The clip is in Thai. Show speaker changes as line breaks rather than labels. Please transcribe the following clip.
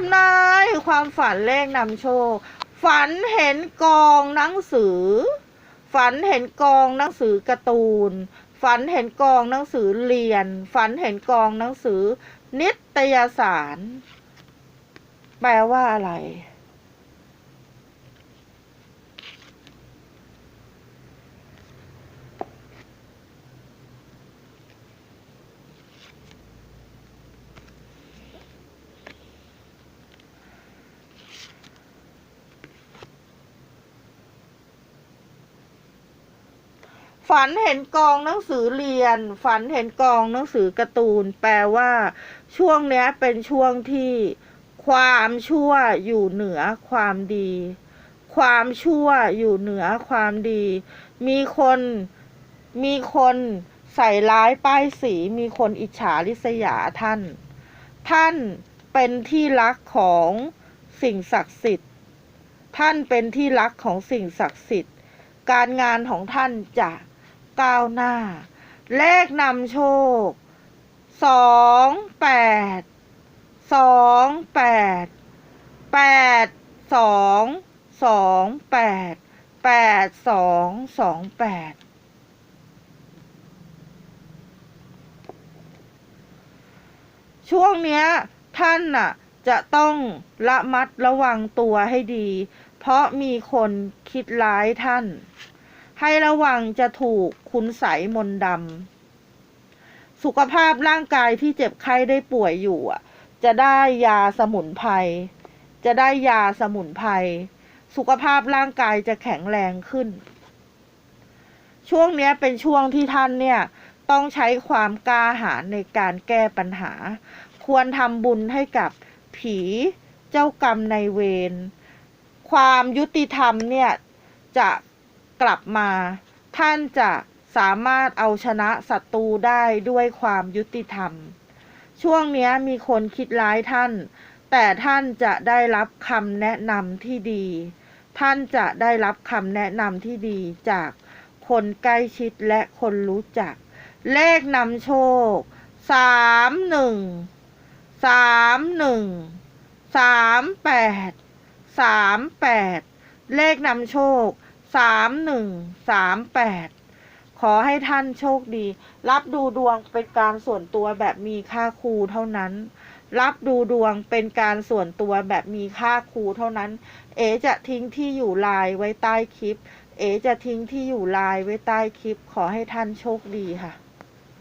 ทำนายความฝันเลขนำโชค ฝันเห็นกองหนังสือ ฝันเห็นกองหนังสือการ์ตูน ฝันเห็นกองหนังสือเรียน ฝันเห็นกองหนังสือ นิตยสาร แปลว่าอะไร ฝันเห็นกองหนังสือเรียน ฝันเห็นกองหนังสือการ์ตูน แปลว่าช่วงเนี้ยเป็นช่วงที่ความชั่วอยู่เหนือความดี ความชั่วอยู่เหนือความดี มีคนมีคนใส่ร้ายป้ายสีมีคนอิจฉาริษยาท่าน ท่านเป็นที่รักของสิ่งศักดิ์สิทธิ์ ท่านเป็นที่รักของสิ่งศักดิ์สิทธิ์ การงานของท่านจะ ก้าวหน้า เลขนำโชคสองแปดสองแปดแปดสองสองแปดแปดสองสองแปดช่วงเนี้ยท่านน่ะจะต้องระมัดระวังตัวให้ดี เพราะมีคนคิดร้ายท่าน ให้ระวังจะถูกคุณใสมนดำสุขภาพร่างกายที่เจ็บไข้ได้ป่วยอยู่อะ จะได้ยาสมุนไพรจะได้ยาสมุนไพรสุขภาพร่างกายจะแข็งแรงขึ้น ช่วงนี้เป็นช่วงที่ท่านเนี่ย ต้องใช้ความกล้าหาญในการแก้ปัญหา ควรทำบุญให้กับผีเจ้ากรรมในเวรความยุติธรรมเนี่ยจะ กลับมา ท่านจะสามารถเอาชนะศัตรูได้ด้วยความยุติธรรม ช่วงนี้มีคนคิดร้ายท่าน แต่ท่านจะได้รับคำแนะนำที่ดี ท่านจะได้รับคำแนะนำที่ดีจากคนใกล้ชิดและคนรู้จัก เลขนำโชค สามหนึ่ง สามหนึ่ง สามแปด สามแปด เลขนำโชค สามหนึ่งสามแปดขอให้ท่านโชคดี รับดูดวงเป็นการส่วนตัวแบบมีค่าครูเท่านั้น รับดูดวงเป็นการส่วนตัวแบบมีค่าครูเท่านั้น เอจะทิ้งที่อยู่ไลน์ไว้ใต้คลิป เอจะทิ้งที่อยู่ไลน์ไว้ใต้คลิป ขอให้ท่านโชคดีค่ะ